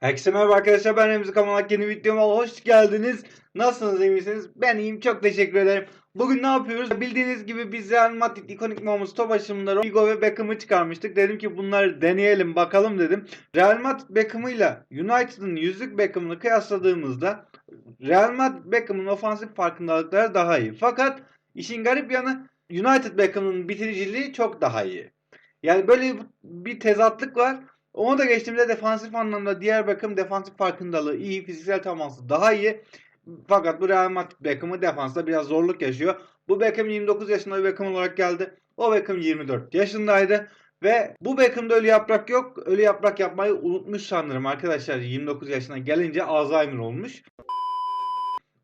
Herkese merhaba arkadaşlar ben Remzi Kamalak yeni videoma hoş geldiniz. Nasılsınız iyi misiniz? Ben iyiyim çok teşekkür ederim. Bugün ne yapıyoruz? Bildiğiniz gibi biz Real Madrid ikonik momuz top aşımları Figo ve Beckham'ı çıkarmıştık. Dedim ki bunları deneyelim bakalım dedim. Real Madrid Beckham'ıyla United'ın yüzlük Beckham'ını kıyasladığımızda Real Madrid Beckham'ın ofansif farkındalıkları daha iyi. Fakat işin garip yanı United Beckham'ın bitiriciliği çok daha iyi. Yani böyle bir tezatlık var. Onu da geçtiğimde defansif anlamda diğer Beckham defansif farkındalığı iyi, fiziksel teması daha iyi. Fakat bu Real Madrid Beckham'ı defansta biraz zorluk yaşıyor. Bu Beckham 29 yaşında bir Beckham olarak geldi. O Beckham 24 yaşındaydı. Ve bu Beckham'da ölü yaprak yok. Ölü yaprak yapmayı unutmuş sanırım arkadaşlar. 29 yaşına gelince Alzheimer olmuş.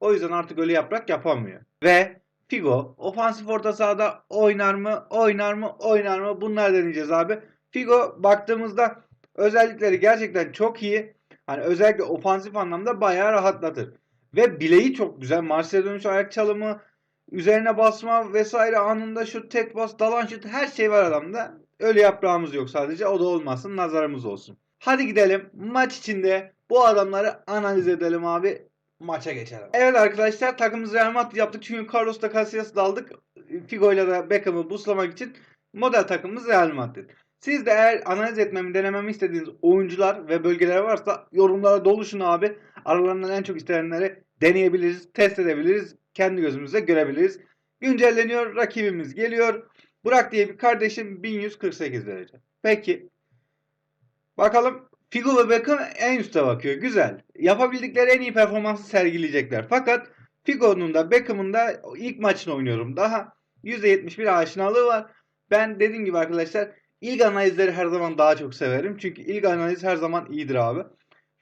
O yüzden artık ölü yaprak yapamıyor. Ve Figo ofansif orta sahada oynar mı, oynar mı, oynar mı? Bunlar deneyeceğiz abi. Figo baktığımızda özellikleri gerçekten çok iyi. Hani özellikle ofansif anlamda bayağı rahatlatır. Ve bileği çok güzel. Marsilya dönüş ayak çalımı, üzerine basma vesaire anında şut, tek bas, dalan şut her şey var adamda. Öyle yaprağımız yok sadece. O da olmasın. Nazarımız olsun. Hadi gidelim. Maç içinde bu adamları analiz edelim abi. Maça geçelim. Evet arkadaşlar takımımızı Real Madrid yaptık. Çünkü Carlos da Casillas'ı da aldık. Figo ile de Beckham'ı buslamak için model takımımız Real Madrid. Siz de eğer analiz etmemi, denememi istediğiniz oyuncular ve bölgeler varsa yorumlara doluşun abi. Aralarından en çok isteyenleri deneyebiliriz, test edebiliriz, kendi gözümüzle görebiliriz. Güncelleniyor, rakibimiz geliyor. Burak diye bir kardeşim 1148 derece. Peki. Bakalım Figo ve Beckham en üste bakıyor. Güzel. Yapabildikleri en iyi performansı sergileyecekler. Fakat Figo'nun da Beckham'ın da ilk maçını oynuyorum. Daha %71 aşinalığı var. Ben dediğim gibi arkadaşlar ilk analizleri her zaman daha çok severim. Çünkü ilk analiz her zaman iyidir abi.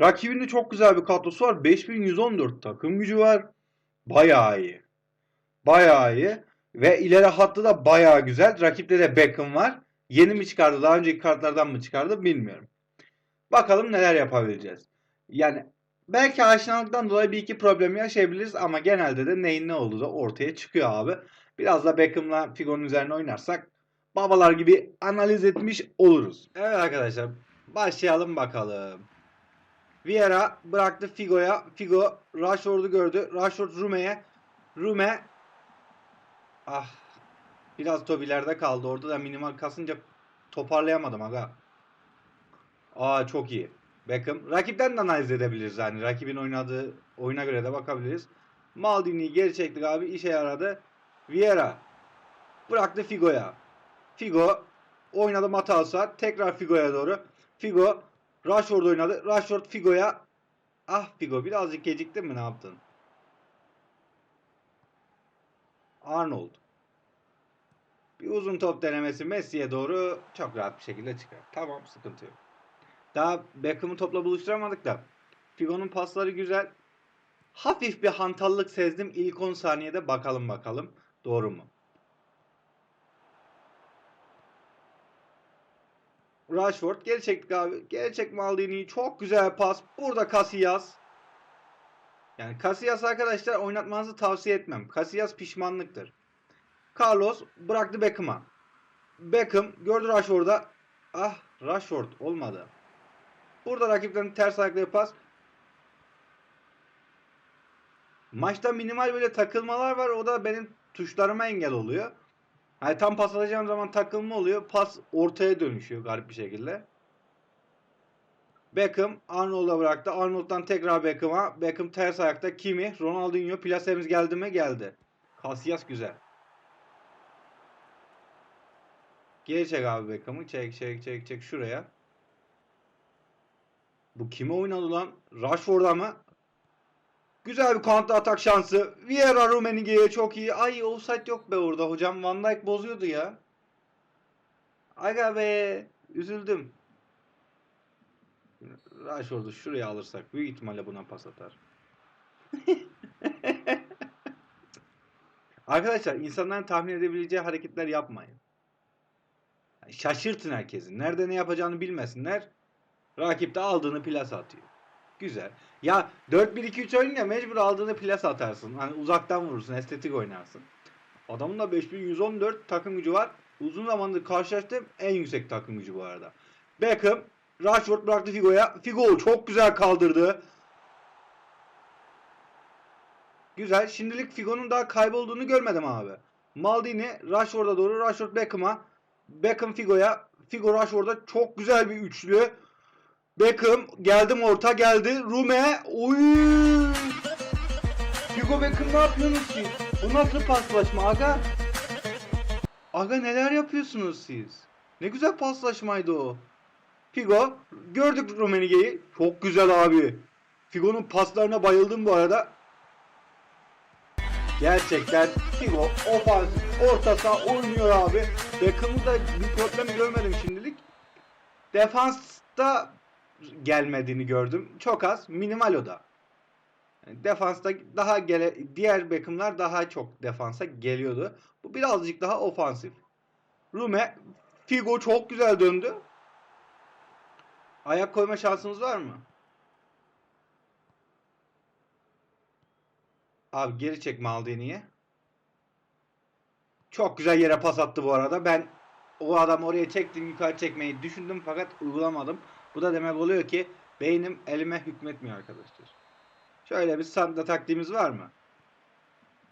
Rakibinde çok güzel bir kadrosu var. 5114 takım gücü var. Bayağı iyi. Bayağı iyi. Ve ileri hattı da bayağı güzel. Rakipte de Beckham var. Yeni mi çıkardı? Daha önceki kartlardan mı çıkardı? Bilmiyorum. Bakalım neler yapabileceğiz. Yani belki aşinalıktan dolayı bir iki problem yaşayabiliriz ama genelde de neyin ne olduğu da ortaya çıkıyor abi. Biraz da Beckham'la Figo'nun üzerine oynarsak babalar gibi analiz etmiş oluruz. Evet arkadaşlar başlayalım bakalım. Vieira bıraktı Figo'ya. Figo Rashford'u gördü. Rashford Rume'ye. Rume ah biraz tobilerde kaldı. Orada da minimal kasınca toparlayamadım aga. Aa çok iyi. Beckham. Rakipten de analiz edebiliriz yani. Rakibin oynadığı oyuna göre de bakabiliriz. Maldini'yi geri çektik abi. işe yaradı. Vieira. Bıraktı Figo'ya. Figo oynadı Matalsa. Tekrar Figo'ya doğru. Figo Rashford oynadı. Rashford Figo'ya. Ah Figo birazcık geciktin mi ne yaptın? Arnold. Bir uzun top denemesi Messi'ye doğru çok rahat bir şekilde çıkar. Tamam sıkıntı yok. Daha Beckham'ı topla buluşturamadık da. Figo'nun pasları güzel. Hafif bir hantallık sezdim ilk 10 saniyede bakalım bakalım. Doğru mu? Rashford geri çektik abi. Geri Maldini. Çok güzel pas. Burada Casillas. Yani Casillas arkadaşlar oynatmanızı tavsiye etmem. Casillas pişmanlıktır. Carlos bıraktı Beckham'a. Beckham gördü Rashford'a. Ah Rashford olmadı. Burada rakiplerin ters ayaklı pas. Maçta minimal böyle takılmalar var. O da benim tuşlarıma engel oluyor. Hani tam pas alacağım zaman takılma oluyor. Pas ortaya dönüşüyor garip bir şekilde. Beckham Arnold'a bıraktı. Arnold'dan tekrar Beckham'a. Beckham ters ayakta. Kimi? Ronaldinho. Plasemiz geldi mi? Geldi. Casillas güzel. Geri çek abi Beckham'ı. Çek çek çek çek şuraya. Bu kime oynadı lan? Rashford'a mı? Güzel bir counter atak şansı. Vieira Rummenigge'ye çok iyi. Ay offside yok be orada hocam. Van Dijk bozuyordu ya. Aga be. Üzüldüm. Rashford'u şuraya alırsak büyük ihtimalle buna pas atar. Arkadaşlar insanların tahmin edebileceği hareketler yapmayın. Şaşırtın herkesi. Nerede ne yapacağını bilmesinler. Rakip de aldığını plase atıyor. Güzel. Ya 4-1-2-3 oynayınca mecbur aldığını plase atarsın. Hani uzaktan vurursun, estetik oynarsın. Adamın da 5114 takım gücü var. Uzun zamandır karşılaştığım en yüksek takım gücü bu arada. Beckham, Rashford bıraktı Figo'ya. Figo çok güzel kaldırdı. Güzel. Şimdilik Figo'nun daha kaybolduğunu görmedim abi. Maldini Rashford'a doğru. Rashford Beckham'a. Beckham Figo'ya. Figo Rashford'a çok güzel bir üçlü. Beckham geldim orta geldi. Rume. Oy! Figo Beckham ne yapıyorsunuz siz? Bu nasıl paslaşma aga? Aga neler yapıyorsunuz siz? Ne güzel paslaşmaydı o. Figo gördük Rumenige'yi. Çok güzel abi. Figo'nun paslarına bayıldım bu arada. Gerçekten Figo ofansif orta saha oynuyor abi. Beckham'da bir problem görmedim şimdilik. Defansta gelmediğini gördüm. Çok az. Minimal o da. Yani defansta daha gele, diğer Beckham'lar daha çok defansa geliyordu. Bu birazcık daha ofansif. Rume Figo çok güzel döndü. Ayak koyma şansınız var mı? Abi geri çekme Maldini'ye. Çok güzel yere pas attı bu arada. Ben o adam oraya çektim yukarı çekmeyi düşündüm fakat uygulamadım. Bu da demek oluyor ki beynim elime hükmetmiyor arkadaşlar. Şöyle bir sanda taktiğimiz var mı?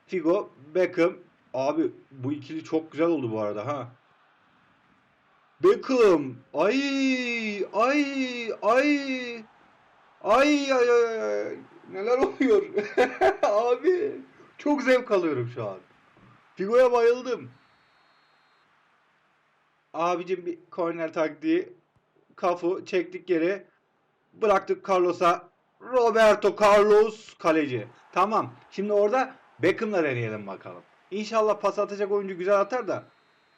Figo, Beckham. Abi bu ikili çok güzel oldu bu arada ha. Beckham. Ay ay ay. Ay ay ay. Neler oluyor? Abi çok zevk alıyorum şu an. Figo'ya bayıldım. Abicim bir korner taktiği. Kafu çektik geri. Bıraktık Carlos'a. Roberto Carlos kaleci. Tamam. Şimdi orada Beckham'la deneyelim bakalım. İnşallah pas atacak oyuncu güzel atar da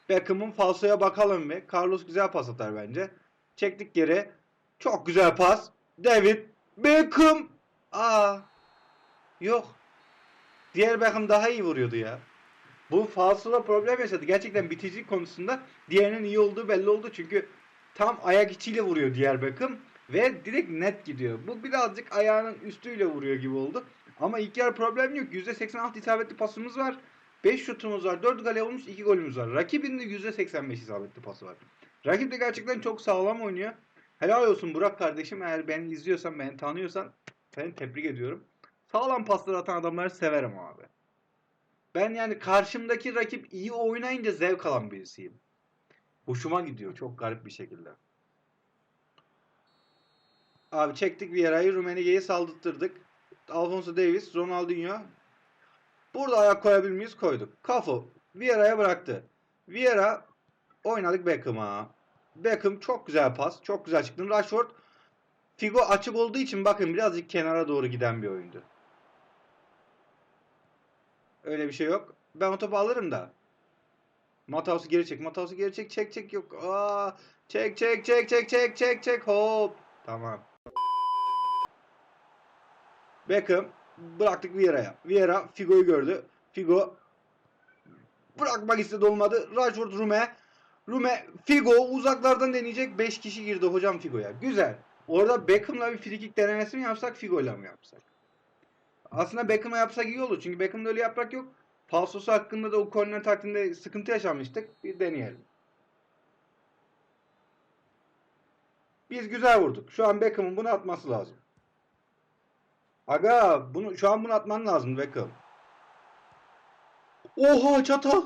Beckham'ın falsoya bakalım bir. Carlos güzel pas atar bence. Çektik geri. Çok güzel pas. David Beckham. Aa. Yok. Diğer Beckham daha iyi vuruyordu ya. Bu falsoda problem yaşadı. Gerçekten bitici konusunda diğerinin iyi olduğu belli oldu. Çünkü tam ayak içiyle vuruyor diğer Beckham. Ve direkt net gidiyor. Bu birazcık ayağının üstüyle vuruyor gibi oldu. Ama ilk yer problem yok. %86 isabetli pasımız var. 5 şutumuz var. 4 gol olmuş 2 golümüz var. Rakibin de %85 isabetli pası var. Rakip de gerçekten çok sağlam oynuyor. Helal olsun Burak kardeşim. Eğer beni izliyorsan, beni tanıyorsan seni tebrik ediyorum. Sağlam paslar atan adamları severim abi. Ben yani karşımdaki rakip iyi oynayınca zevk alan birisiyim. Hoşuma gidiyor çok garip bir şekilde. Abi çektik Vieira'yı, Rummenigge'yi saldırttırdık. Alfonso Davis, Ronaldinho. Burada ayak koyabilir miyiz? Koyduk. Kafu Vieira'ya bıraktı. Vieira oynadık Beckham'a. Beckham çok güzel pas. Çok güzel çıktı. Rashford Figo açık olduğu için bakın birazcık kenara doğru giden bir oyundu. Öyle bir şey yok. Ben o topu alırım da. Mataus'u geri çek. Mataus'u geri çek. Çek çek yok. Aa, çek çek çek çek çek çek çek hop. Tamam. Beckham bıraktık Vieira'ya. Vieira Figo'yu gördü. Figo bırakmak istedi olmadı. Rashford Rume. Rume Figo uzaklardan deneyecek. 5 kişi girdi hocam Figo'ya. Güzel. Orada Beckham'la bir frikik denemesi mi yapsak Figo'yla mı yapsak? Aslında Beckham'a yapsak iyi olur. Çünkü Beckham'da öyle yaprak yok. Falsosu hakkında da o korner taktiğinde sıkıntı yaşamıştık. Bir deneyelim. Biz güzel vurduk. Şu an Beckham'ın bunu atması lazım. Aga bunu şu an bunu atman lazım Beckham. Oha çatal.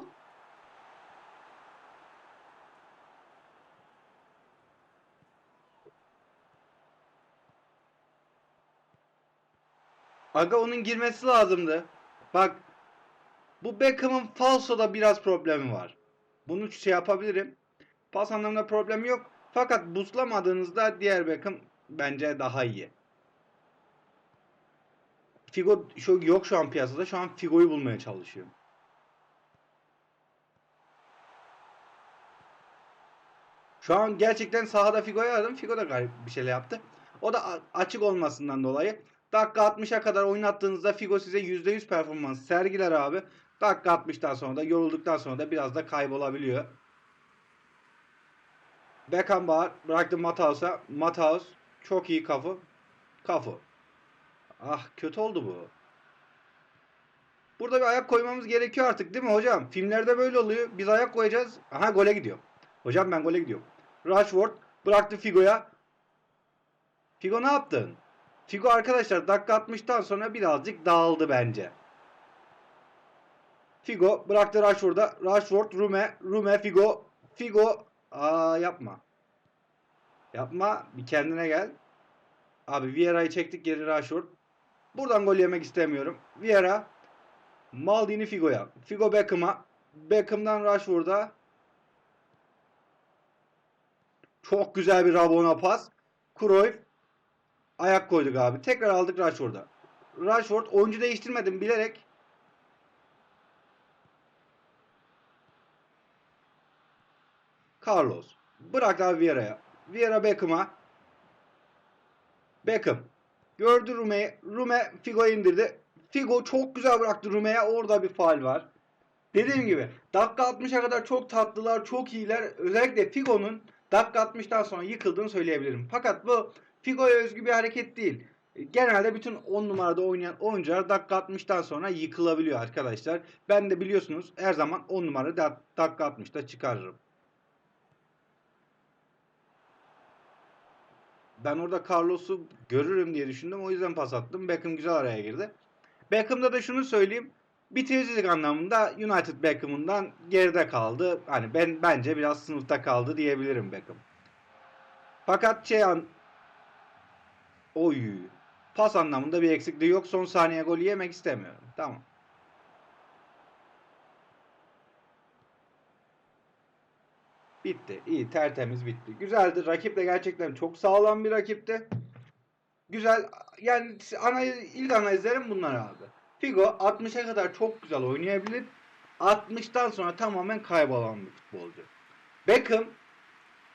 Aga onun girmesi lazımdı. Bak bu Beckham'ın falsoda biraz problemi var. Bunu şey yapabilirim. Pas anlamında problem yok. Fakat buslamadığınızda diğer Beckham bence daha iyi. Figo şu yok şu an piyasada. Şu an Figo'yu bulmaya çalışıyor. Şu an gerçekten sahada Figo'yu aradım. Figo da garip bir şeyler yaptı. O da açık olmasından dolayı. Dakika 60'a kadar oynattığınızda Figo size %100 performans sergiler abi. Dakika 60'tan sonra da yorulduktan sonra da biraz da kaybolabiliyor. Beckenbauer bıraktı Mataus'a. Mataus çok iyi kafu. Kafu. Ah kötü oldu bu. Burada bir ayak koymamız gerekiyor artık değil mi hocam? Filmlerde böyle oluyor. Biz ayak koyacağız. Aha gole gidiyor. Hocam ben gole gidiyorum. Rashford bıraktı Figo'ya. Figo ne yaptın? Figo arkadaşlar dakika 60'tan sonra birazcık dağıldı bence. Figo bıraktı Rashford'a. Rashford, Rume, Rume, Figo. Figo. Aa yapma. Yapma. Bir kendine gel. Abi Vieira'yı çektik geri Rashford. Buradan gol yemek istemiyorum. Vieira. Maldini Figo'ya. Figo Beckham'a. Beckham'dan Rashford'a. Çok güzel bir Rabona pas. Cruyff. Ayak koyduk abi. Tekrar aldık Rashford'a. Rashford oyuncu değiştirmedim bilerek. Carlos. Bırak abi Vieira'ya. Vieira Beckham'a. Beckham. Gördü Rume'yi. Rume Figo'yu indirdi. Figo çok güzel bıraktı Rume'ye. Orada bir faal var. Dediğim gibi dakika 60'a kadar çok tatlılar, çok iyiler. Özellikle Figo'nun dakika 60'tan sonra yıkıldığını söyleyebilirim. Fakat bu Figo'ya özgü bir hareket değil. Genelde bütün 10 numarada oynayan oyuncular dakika 60'tan sonra yıkılabiliyor arkadaşlar. Ben de biliyorsunuz her zaman 10 numara da- dakika 60'ta çıkarırım. Ben orada Carlos'u görürüm diye düşündüm. O yüzden pas attım. Beckham güzel araya girdi. Beckham'da da şunu söyleyeyim. Bitiricilik anlamında United Beckham'ından geride kaldı. Hani ben bence biraz sınıfta kaldı diyebilirim Beckham. Fakat şey an Oy. Pas anlamında bir eksikliği yok. Son saniye golü yemek istemiyorum. Tamam. Bitti. İyi tertemiz bitti. Güzeldi. Rakip de gerçekten çok sağlam bir rakipti. Güzel. Yani analiz, ilk analizlerim bunlar abi. Figo 60'a kadar çok güzel oynayabilir. 60'tan sonra tamamen kaybolan bir futbolcu. Beckham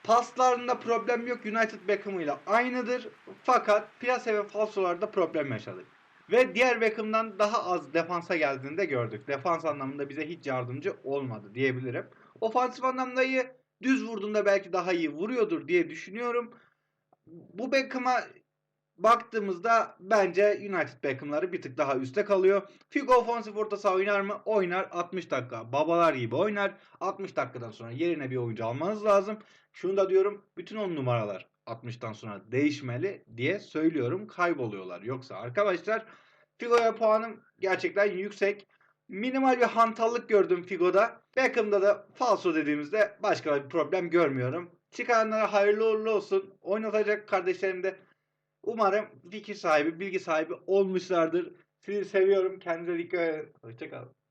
paslarında problem yok. United Beckham'ıyla aynıdır. Fakat plase ve falsolarda problem yaşadık. Ve diğer Beckham'dan daha az defansa geldiğini de gördük. Defans anlamında bize hiç yardımcı olmadı diyebilirim. Ofansif anlamda iyi. Düz vurduğunda belki daha iyi vuruyordur diye düşünüyorum. Bu Beckham'a baktığımızda bence United Beckham'ları bir tık daha üstte kalıyor. Figo ofansif orta saha oynar mı? Oynar 60 dakika. Babalar gibi oynar. 60 dakikadan sonra yerine bir oyuncu almanız lazım. Şunu da diyorum bütün 10 numaralar 60'tan sonra değişmeli diye söylüyorum. Kayboluyorlar. Yoksa arkadaşlar Figo'ya puanım gerçekten yüksek. Minimal bir hantallık gördüm Figo'da. Beckham'da da falso dediğimizde başka bir problem görmüyorum. Çıkanlara hayırlı uğurlu olsun. Oynatacak kardeşlerim de umarım fikir sahibi, bilgi sahibi olmuşlardır. Sizi seviyorum. Kendinize dikkat edin. Hoşçakalın.